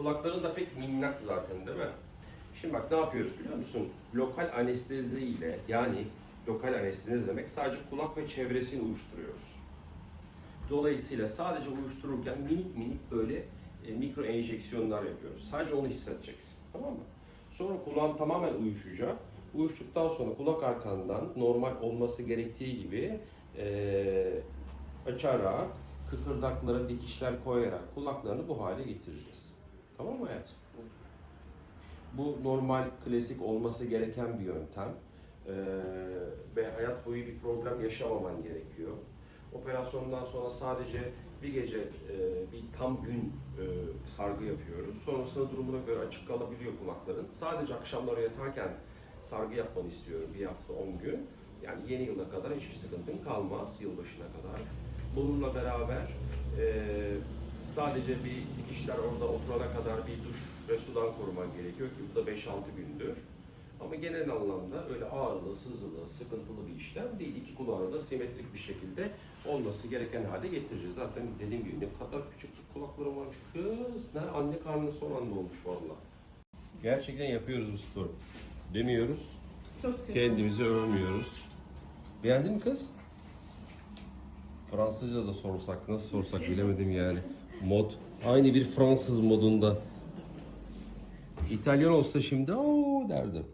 Kulakların da pek minnak zaten değil mi? Şimdi bak ne yapıyoruz biliyor musun? Lokal anestezi ile yani lokal anestezi demek sadece kulak ve çevresini uyuşturuyoruz. Dolayısıyla sadece uyuştururken minik minik böyle e, mikro enjeksiyonlar yapıyoruz. Sadece onu hissedeceksin. Tamam mı? Sonra kulağın tamamen uyuşacak. Uyuştuktan sonra kulak arkandan normal olması gerektiği gibi e, açarak, kıkırdaklara dikişler koyarak kulaklarını bu hale getireceğiz. Tamam mı hayatım? Bu normal, klasik olması gereken bir yöntem. Ee, ve hayat boyu bir problem yaşamaman gerekiyor. Operasyondan sonra sadece bir gece, e, bir tam gün e, sargı yapıyoruz. Sonrasında durumuna göre açık kalabiliyor kulakların. Sadece akşamları yatarken sargı yapmanı istiyorum bir hafta 10 gün. Yani yeni yıla kadar hiçbir sıkıntın kalmaz, yılbaşına kadar. Bununla beraber sadece bir dikişler orada oturana kadar bir duş ve sudan koruman gerekiyor ki bu da 5-6 gündür. Ama genel anlamda öyle ağrılı, sızılı, sıkıntılı bir işlem değil. İki kulağını da simetrik bir şekilde olması gereken hale getireceğiz. Zaten dediğim gibi ne kadar küçük kulaklarım varmış kız. Ne anne karnı son anda olmuş valla. Gerçekten yapıyoruz bu sporu. Demiyoruz, Çok kötü. kendimizi övmüyoruz. Beğendin mi kız? Fransızca da sorsak, nasıl sorsak bilemedim yani. Mod, aynı bir Fransız modunda. İtalyan olsa şimdi o derdim.